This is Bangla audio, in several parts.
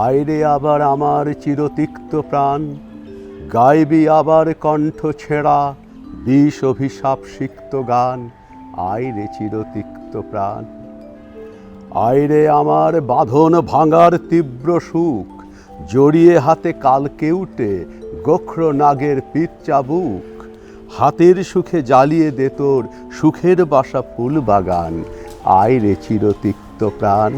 আইরে আবার আমার চিরতিক্ত প্রাণ, গাইবি আবার কণ্ঠ ছেঁড়া, বিষ অভিশাপ সিক্ত গান, আইরে চিরতিক্ত প্রাণ। আইরে আমার বাঁধন ভাঙার তীব্র সুখ, জড়িয়ে হাতে কালকে উঠে গোখ্র নাগের পিঠ চাবুক হাতের সুখে জ্বালিয়ে দে তোর সুখের বাসা ফুল বাগান, আইরে চিরতিক্ত প্রাণ।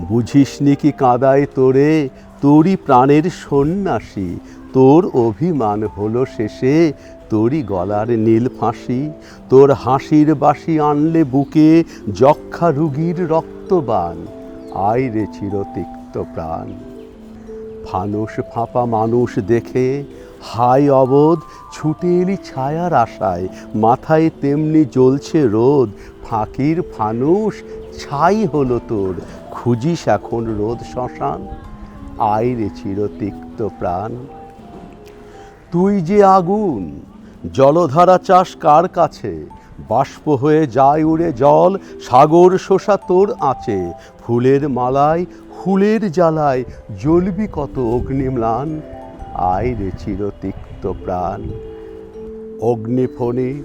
বুঝিসনি কি কাঁদায় তোরে? তোরই প্রাণের সন্ন্যাসী। তোর অভিমান হলো শেষে, তোরই গলার নীল ফাঁসি। তোর হাসির বাসি আনলে বুকে যক্ষা রুগীর রক্তবান। আয় রে চিরতিক্ত প্রাণ। ফানুস ফাঁপা মানুষ দেখে হাই অবোধ, ছুটে এলি ছায়ার আশায়, মাথায় তেমনি জ্বলছে রোদ, ফাঁকির ফানুষ, ছাই হলো তোর, খুঁজিস এখন রোদ শ্মশান? আয় রে চিরতিক্ত প্রাণ। তুই যে আগুন, জলধারা চাষ কার কাছে? বাষ্প হয়ে যায় উড়ে জল, সাগর শোষা তোর আঁচে, ফুলের মালায়, ফুলের জ্বালায় জ্বলবি কত অগ্নিম্লান? আয় রে চিরতিক্ত প্রাণ। অগ্নিফণি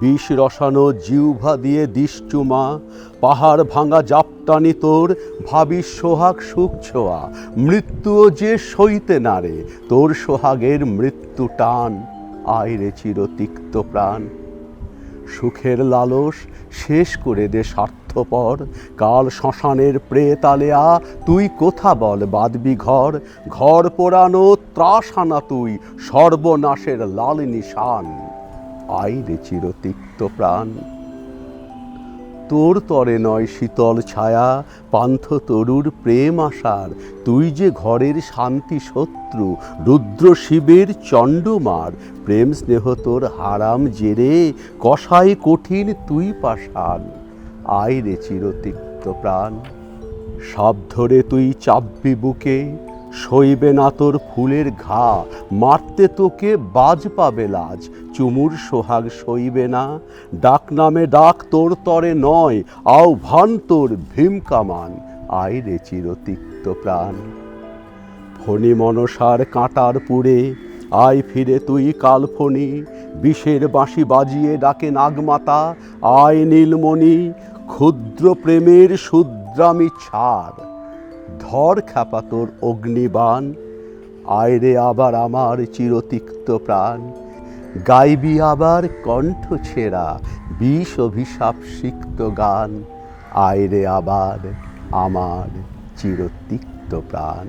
বিষ রসানো জিউভা দিয়ে দিশচুমা, পাহাড় ভাঙা জাপটানি তোর ভাবি সোহাগ সুখ ছোঁয়া, মৃত্যুও যে সইতে নারে তোর সোহাগের মৃত্যু টান। আয় রে চিরতিক্ত প্রাণ। সুখের লালস শেষ করে দে স্বার্থপর। কাল শ্মশানের প্রেতালেয়া, তুই কোথা বল বাদবি ঘর? ঘর পোড়ানো ত্রাস আনা তুই, সর্বনাশের লাল নিশান। আই রে চিরতিক্ত প্রাণ। তোর তরে নয় শীতল ছায়া, পান্থ তরুর প্রেম আসার তুই যে ঘরের শান্তি শত্রু, রুদ্র শিবের চণ্ডমার। প্রেম স্নেহ তোর হারাম জেরে কষাই কঠিন তুই পাষাণ। আয় রে চিরতিক্ত প্রাণ। সব ধরে তুই চাপবি বুকে সইবে না তোর ফুলের ঘা, মারতে তোকে বাজ পাবে লাজ। চুমুর সোহাগ সইবে না, ডাক নামে ডাক তোর তরে নয়, আহ্বান তোর ভীম কামান। আয় রে চিরতিক্ত প্রাণ। ফণি মনসার কাঁটার পুড়ে, আয় ফিরে তুই কালফণি বিষের বাঁশি বাজিয়ে ডাকে নাগমাতা, আয় নীলমণি, ক্ষুদ্র প্রেমের শুদ্রামি ছাড়। ধর খাপাতর তোর অগ্নিবাণ। আয়রে আবার আমার চিরতিক্ত প্রাণ। গাইবি আবার কণ্ঠ ছেঁড়া বিষ অভিশাপ সিক্ত গান। আয়রে আবার আমার চিরতিক্ত প্রাণ।